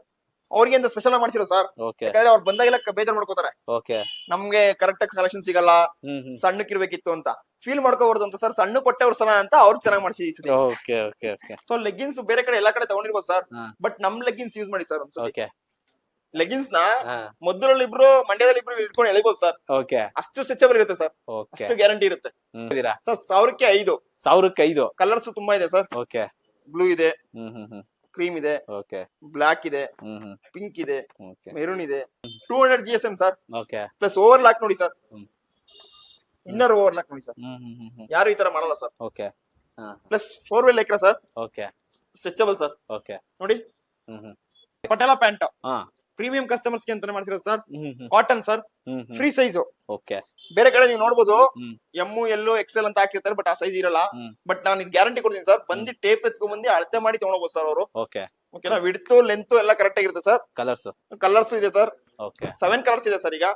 ಅವ್ರಿಗೆ ಅಂತ ಸ್ಪೆಷಲ್ ಮಾಡ್ಸಿರೋ ಸರ್? ಓಕೆ. ಯಾಕಂದ್ರೆ ಅವ್ರು ಬಂದಾಗೆಲ್ಲ ಬೇಜಾರ್ ಮಾಡ್ಕೋತಾರೆ. ಓಕೆ. ನಮ್ಗೆ ಕರೆಕ್ಟ್ ಆಗಿ ಕಲೆಕ್ಷನ್ ಸಿಗಲ್ಲ. ಸಣ್ಣಕ್ಕೆ ಇರ್ಬೇಕಿತ್ತು ಅಂತ. ಫೀಲ್ ಮಾಡ್ಕೋಬಾರ್ದು ಅಂತ ಸರ್. ಸಣ್ಣ ಕೊಟ್ಟವ್ರ ಸಲ ಅಂತ ಅವ್ರಿಗೆ ಚೆನ್ನಾಗಿ ಮಾಡ್ಸಿ okay okay okay. So leggings ಬೇರೆ ಕಡೆ ಎಲ್ಲಾ ಕಡೆ ತಗೊಂಡಿರ್ಬೋದು ಸರ್. ಹಾ. ಬಟ್ ನಮ್ ಲೆಗ್ಗಿನ್ಸ್ ಯೂಸ್ ಮಾಡಿ ಸರ್ ಒಂದ್ಸಲ ಓಕೆ. ಲೆಗಿನ್ಸ್ನ ಮದ್ದೂರಲ್ಲಿ ಮೊದಲಲ್ಲಿ ಇಬ್ರು ಮಂಡ್ಯದಲ್ಲಿ ಇಬ್ರು ಇಟ್ಕೊಂಡು ಎಳಿಬಹುದು ಸರ್ ಓಕೆ ಅಷ್ಟು ಸ್ಟ್ರೆಚಬಲ್ ಇರುತ್ತೆ ಸರ್ ಓಕೆ ಅಷ್ಟು ಗ್ಯಾರಂಟಿ ಇರುತ್ತೆ. ಇದೀರಾ ಸರ್ ಸಾವಿರಕ್ಕೆ ಐದು. ಸಾವಿರಕ್ಕೆ ಐದು. ಕಲರ್ಸ್ ತುಂಬಾ ಇದೆ ಸರ್ ಓಕೆ ಬ್ಲೂ ಇದೆ. ಹ್ಮ್ ಹ್ಮ್ ಹ್ಮ್. ಕ್ರೀಮ್ ಇದೆ. ಓಕೆ ಬ್ಲಾಕ್ ಇದೆ. Hmm hmm. ಪಿಂಕ್ ಇದೆ. ಓಕೆ ಮೆರೂನ್ ಇದೆ. Two hundred G S M sir okay plus overlock ನೋಡಿ sir hmm. Inner overlock ನೋಡಿ ಸರ್ ಹ್ಮ್ ಹ್ಮ್ ಹ್ಮ್ ಹ್ಮ್. ಯಾರು ಈ ತರ ಮಾಡಲ್ಲ ಸರ್ ಓಕೆ ಹಾ. Plus four wheel lycra sir okay stretchable sir okay ನೋಡಿ. ಹ್ಮ್ ಹ್ಮ್. ಪಟೇಲ ಪ್ಯಾಂಟ್ ಹಾ. ಪ್ರೀಮಿಯಂ ಕಸ್ಟಮರ್ಸ್ಗೆ ಅಂತಾನೆ ಮಾಡ್ಸಿರೋದು sir cotton sir free size okay ಬೇರೆ ಕಡೆ ನೀವು ನೋಡಬಹುದು ಎಂ ಎಂ ಎಲ್ಲೋ ಎಕ್ಸೆಲ್ ಅಂತ ಹಾಕಿರ್ತಾರೆ ಬಟ್ ಆ ಸೈಜ್ ಇರಲ್ಲ. ಬಟ್ ನಾನು ಇದು ಗ್ಯಾರಂಟಿ ಕೊಡ್ತೀನಿ ಸರ್ ಬಂದು ಟೇಪ್ ಎತ್ಕೊಂಡ್ ಬಂದು ಅಳತೆ ಮಾಡಿ ತಗೊಂಡೋಗ್ಬೋದು ಸರ್ ಅವರು. ಓಕೆ ಓಕೆನಾ ವಿಡ್ತು ಲೆಂತ್ ಎಲ್ಲ ಕರೆಕ್ಟ್ ಆಗಿರುತ್ತೆ ಸರ್ ಕಲರ್ಸ್ ಕಲರ್ಸ್ ಇದೆ ಸರ್ ಓಕೆ ಸೆವೆನ್ ಕಲರ್ಸ್ ಇದೆ ಸರ್ ಈಗ.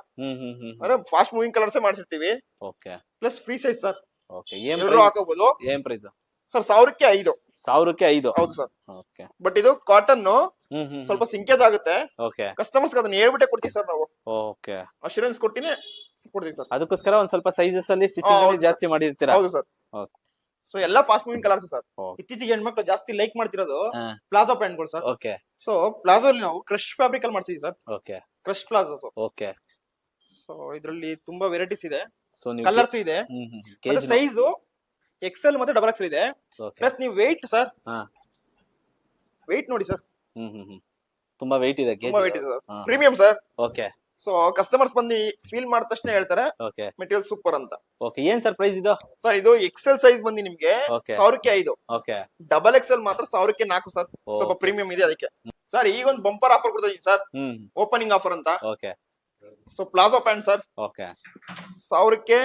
ಅಂದ್ರೆ fast moving colours ಮಾಡಿಸಿರ್ತೀವಿ. Okay plus free size sir okay ಏನ್ ಹಾಕೋಬಹುದು ಏನ್ ಪ್ರೈಸ್ ಸರ್ ಸಾವಿರಕ್ಕೆ ಐದು. ಸಾವಿರಕ್ಕೆ ಐದು. ಹೌದು ಸರ್. ಓಕೆ. ಬಟ್ ಇದು ಕಾಟನ್ ಹ್ಮ್ ಹ್ಮ್ ಸ್ವಲ್ಪ ಸಿಂಕೇಜ್ ಆಗುತ್ತೆ. ಓಕೆ. ಕಸ್ಟಮರ್ಸ್ ಅದನ್ನ ಹೇಳ್ಬಿಟ್ಟೆ ಕೊಡ್ತೀವಿ ಸರ್ ನಾವು. ಓಕೆ. ಅಶ್ಯೂರೆನ್ಸ್ ಕೊಟ್ಟಿನೇ ಕೊಡ್ತೀವಿ ಸರ್. ಅದಕ್ಕೋಸ್ಕರ ಒಂದ್ ಸ್ವಲ್ಪ ಸೈಜಸ್ ಅಲ್ಲಿ ಸ್ಟಿಚಿಂಗ್ ಅಲ್ಲಿ ಜಾಸ್ತಿ ಮಾಡಿರ್ತೀರಾ? ಹೌದು ಸರ್. ಓಕೆ. ಸೊ ಎಲ್ಲ ಫಾಸ್ಟ್ ಮೂವಿಂಗ್ ಕಲರ್ಸ್ ಸರ್. ಇತ್ತೀಚೆಗೆ ಹೆಣ್ಮಕ್ಳು ಜಾಸ್ತಿ ಲೈಕ್ ಮಾಡ್ತಿರೋದು ಪ್ಲಾಜೋ ಪ್ಯಾಂಟ್ಗಳು ಸರ್. ಓಕೆ. ಸೊ ಪ್ಲಾಜೋ ಅಲ್ಲಿ ನಾವು ಕ್ರಶ್ ಫ್ಯಾಬ್ರಿಕ್ ಅಲ್ಲಿ ಮಾಡ್ತೀವಿ sir. Okay. Crush palazzo okay. So ಇದರಲ್ಲಿ ತುಂಬಾ ವೆರೈಟೀಸ್ ಇದೆ. ಸೊ ಕಲರ್ಸ್ ಇದೆ. ಸೈಜ್ ಎಕ್ಸೆಲ್ ಮತ್ತೆ ಡಬಲ್ ಎಕ್ಸೆಲ್ ಇದೆ. ಓಕೆ ಪ್ಲಸ್ ನೀವು ವೆಯ್ಟ್ ಸರ್ ಹಾ. ವೆಯ್ಟ್ ನೋಡಿ ಸರ್ ಹ್ಮ್ ಹ್ಮ್ ಹ್ಮ್. ತುಂಬಾ ವೆಯ್ಟ್ ಇದೆ ತುಂಬಾ ವೆಯ್ಟ್ ಇದೆ sir premium sir okay so customers ಬಂದು ಫೀಲ್ ಮಾಡಿದ ತಕ್ಷಣ ಹೇಳ್ತಾರೆ ಓಕೆ ಮೆಟೀರಿಯಲ್ ಸೂಪರ್ ಅಂತ. ಓಕೆ ಏನ್ ಸರ್ ಪ್ರೈಸ್ ಇದು? ಸರ್ ಇದು ಎಕ್ಸೆಲ್ ಸೈಜ್ ಬಂದು ನಿಮ್ಗೆ Okay. ಸಾವಿರಕ್ಕೆ ಐದು. ಓಕೆ ಡಬಲ್ ಎಕ್ಸೆಲ್ ಮಾತ್ರ ಸಾವಿರಕ್ಕೆ ನಾಲ್ಕು ಸರ್ ಸ್ವಲ್ಪ ಪ್ರೀಮಿಯಂ ಇದೆ ಅದಕ್ಕೆ. ಸರ್ ಈಗ ಒಂದು ಬಂಪರ್ ಆಫರ್ ಕೊಡ್ತಾ ಇದೀನಿ ಸರ್ ಹ್ಮ್. ಓಪನಿಂಗ್ ಆಫರ್ ಅಂತ. Okay so palazzo pant sir okay ಸಾವಿರಕ್ಕೆ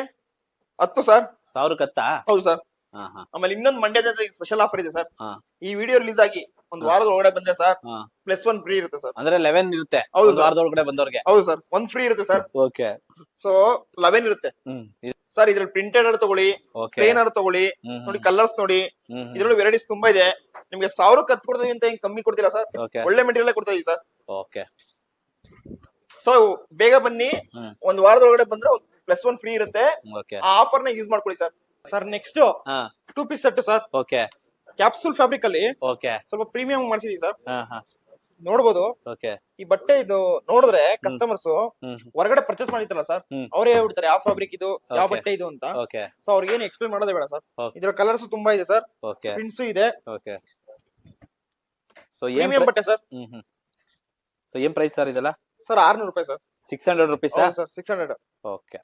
ಹತ್ತು ಸರ್ ಸಾವಿರಕ್ಕೆ ಹತ್ತಾ? ಹೌದು ಸರ್ ಹಾ ಹಾ. ಆಮೇಲೆ ಇನ್ನೊಂದು ಮಂಡ್ಯ ಜನ ಸ್ಪೆಷಲ್ ಆಫರ್ ಇದೆ ಸರ್ ಹಾ. ಈ ವಿಡಿಯೋ ರಿಲೀಸ್ ಆಗಿ ಒಂದ್ ವಾರದ ಒಳಗಡೆ ಬಂದ್ರೆ ಸರ್ ಹಾ. ಪ್ಲಸ್ ಒನ್ ಫ್ರೀ ಇರುತ್ತೆ ಸರ್ ಅಂದ್ರೆ ಲೆವೆನ್ ಇರುತ್ತೆ ಹೌದು. ವಾರದೊಳಗಡೆ ಬಂದವ್ರಿಗೆ? ಹೌದು ಸರ್ ಒಂದ್ ಫ್ರೀ ಇರುತ್ತೆ ಸರ್ ಓಕೆ ಸೊ ಲೆವೆನ್ ಇರುತ್ತೆ. ಹ್ಮ್. ಸರ್ ಇದ್ರಲ್ಲಿ ಪ್ರಿಂಟೆಡ್ ಆರ್ ತಗೊಳ್ಳಿ ಓಕೆ ಪ್ಲೇನ್ ಆರ್ ತಗೊಳ್ಳಿ ಹ್ಮ್ ನೋಡಿ ಕಲರ್ಸ್ ನೋಡಿ. ಹ್ಮ್ ಇದ್ರಲ್ಲಿ ವೆರೈಟೀಸ್ ತುಂಬಾ ಇದೆ. ನಿಮ್ಗೆ ಸಾವಿರಕ್ಕೆ ಹತ್ತು ಕೊಡ್ತೀವಿ ಅಂತ ಹೆಂಗ್ ಕಮ್ಮಿ ಕೊಡ್ತೀರಾ ಸರ್ ಓಕೆ ಒಳ್ಳೆ ಮೆಟೀರಿಯಲ್ ಕೊಡ್ತಾ ಇದೀವಿ ಸರ್ ಓಕೆ ಸೊ ಬೇಗ ಬನ್ನಿ. ಒಂದ್ ವಾರದ ಒಳಗಡೆ ಬಂದ್ರೆ ಪ್ಲಸ್ ಒನ್ ಫ್ರೀ ಇರುತ್ತೆ. ಓಕೆ ಆ ಆಫರ್ನ ಯೂಸ್ ಮಾಡ್ಕೊಳ್ಳಿ ಸರ್ ಸರ್ ನೆಕ್ಸ್ಟ್ ಹಾ. Two piece set sir okay capsule fabric ಅಲ್ಲಿ ಓಕೆ ಸ್ವಲ್ಪ ಪ್ರೀಮಿಯಂ ಮಾಡಿಸಿದೀವಿ ಸರ್ ಹಾ ಹಾ. ನೋಡ್ಬೋದು. ಓಕೆ ಈ ಬಟ್ಟೆ ಇದು ನೋಡಿದ್ರೆ ಕಸ್ಟಮರ್ಸ್ ಹ್ಮ್. ಹೊರಗಡೆ ಪರ್ಚೇಸ್ ಮಾಡಿದ್ರಲ್ಲ ಸರ್ ಹ್ಮ್. ಅವ್ರೇ ಹೇಳ್ಬಿಡ್ತಾರೆ ಯಾವ ಫ್ಯಾಬ್ರಿಕ್ ಇದು ಯಾವ Okay. ಬಟ್ಟೆ ಇದು ಅಂತ. ಓಕೆ ಸೊ ಅವ್ರಿಗೆ ಏನು ಎಕ್ಸ್ಪ್ಲೇನ್ ಮಾಡೋದೇ ಬೇಡ ಸರ್ Okay. ಇದ್ರ ಕಲರ್ಸ್ ತುಂಬಾ ಇದೆ ಸರ್ ಓಕೆ ಪ್ರಿಂಟ್ಸ್ ಇದೆ. ಓಕೆ ಸೊ ಏನ್ ಪ್ರೀಮಿಯಂ ಬಟ್ಟೆ ಸರ್ ಹ್ಮ್ ಹ್ಮ್. ಸೊ ಏನ್ ಪ್ರೈಸ್ ಸರ್ ಇದೆಲ್ಲ? ಸರ್ ಆರ್ನೂರು ರೂಪಾಯಿ sir. Six hundred rupees sir six hundred okay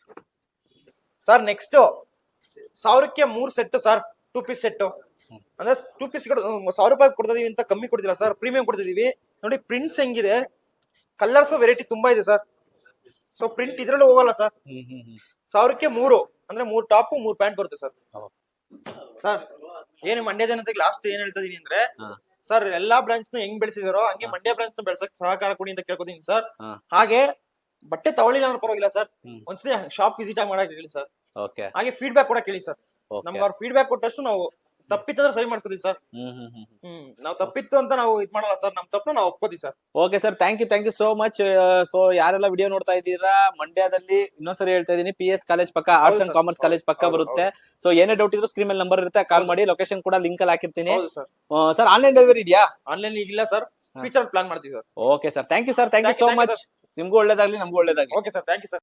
sir next ಸಾವಿರಕ್ಕೆ ಮೂರ್ set sir two piece set ಅಂದ್ರೆ ಟೂ ಪೀಸ್ ಸಾವಿರ ರೂಪಾಯಿ ಕೊಡ್ತಿದೀವಿ ಅಂತ ಕಮ್ಮಿ ಕೊಡ್ತಿಲ್ಲ ಸರ್ ಪ್ರೀಮಿಯಂ ಕೊಡ್ತಿದೀವಿ. ನೋಡಿ ಪ್ರಿಂಟ್ಸ್ ಹೆಂಗಿದೆ? ಕಲರ್ಸ್ ವೆರೈಟಿ ತುಂಬಾ ಇದೆ ಸರ್. ಸೊ ಪ್ರಿಂಟ್ ಇದ್ರಲ್ಲೂ ಹೋಗಲ್ಲ ಸರ್. ಸಾವಿರಕ್ಕೆ ಮೂರು ಅಂದ್ರೆ ಮೂರ್ ಟಾಪ್ ಮೂರ್ ಪ್ಯಾಂಟ್ ಬರುತ್ತೆ ಸರ್. ಸರ್ ಏನು ಮಂಡ್ಯ ಜನತೆಗೆ ಲಾಸ್ಟ್ ಏನ್ ಹೇಳ್ತಾ ಇದೀನಿ ಅಂದ್ರೆ. ಸರ್ ಎಲ್ಲಾ ಬ್ರಾಂಚ್ನ ಹೆಂಗ್ ಬೆಳೆಸಿದಾರೋ ಹಂಗೆ ಮಂಡ್ಯ ಬ್ರಾಂಚ್ನ ಬೆಳ್ಸಕ್ ಸಹಕಾರ ಕೊಡಿ ಅಂತ ಕೇಳ್ಕೊತೀನಿ ಸರ್ ಹಾ. ಹಾಗೆ ಬಟ್ಟೆ ತಗೊಳ್ಳಿಲ್ಲ ಅಂದ್ರೆ ಪರವಾಗಿಲ್ಲ ಸರ್ ಹ್ಮ್. ಒಂದ್ಸತಿ ಶಾಪ್ ವಿಸಿಟ್ ಆಗಿ ಮಾಡಕ್ ಹೇಳಿ ಸರ್ ಓಕೆ ಹಾಗೆ ಫೀಡ್ಬ್ಯಾಕ್ ಕೂಡ ಕೇಳಿ ಸರ್ ಓಕೆ ನಮ್ಗೆ ಅವ್ರ ಫೀಡ್ಬ್ಯಾಕ್ ಕೊಟ್ಟಷ್ಟು ನಾವು ತಪ್ಪಿತ್ತಂದ್ರೆ ಸರಿ ಮಾಡ್ತೀವಿ ಸರ್. ಹ್ಮ್ ಹ್ಮ್ ಹ್ಮ್ ಹ್ಮ್. ನಾವು ತಪ್ಪಿತ್ತು ಅಂತ ನಾವು ಇದ್ ಮಾಡಲ್ಲ ಸರ್. ನಮ್ ತಪ್ಪು ನಾವು ಒಪ್ಕೋತೀವಿ sir. Okay sir thank you thank you so much so ಯಾರೆಲ್ಲ ವಿಡಿಯೋ ನೋಡ್ತಾ ಇದ್ದೀರಾ ಮಂಡ್ಯದಲ್ಲಿ ಇನ್ನೊಂದ್ಸರಿ ಹೇಳ್ತಾ ಇದೀನಿ ಪಿ ಎಸ್ ಕಾಲೇಜ್ ಪಕ್ಕ ಆರ್ಟ್ಸ್ ಅಂಡ್ ಕಾಮರ್ಸ್ ಕಾಲೇಜ್ ಪಕ್ಕ ಬರುತ್ತೆ. ಸೊ ಏನೇ ಡೌಟ್ ಇದ್ರು ಸ್ಕ್ರೀನ್ ಮೇಲೆ ನಂಬರ್ ಇರುತ್ತೆ ಕಾಲ್ ಮಾಡಿ ಲೊಕೇಶನ್ ಕೂಡ ಲಿಂಕ್ ಅಲ್ಲಿ ಹಾಕಿರ್ತೀನಿ. ಹೌದು ಸರ್. ಸರ್ ಆನ್ಲೈನ್ ಡೆಲಿವರಿ ಇದೆಯಾ? ಆನ್ಲೈನ್ ಇಲ್ಲ ಸರ್. ಫ್ಯೂಚರ್ ಪ್ಲಾನ್ ಮಾಡ್ತೀವಿ sir. Okay sir thank you sir thank you so much ನಿಮ್ಗೂ ಒಳ್ಳೇದಾಗ್ಲಿ ನಮ್ಗೂ ಒಳ್ಳೇದಾಗ್ಲಿ. Okay sir thank you sir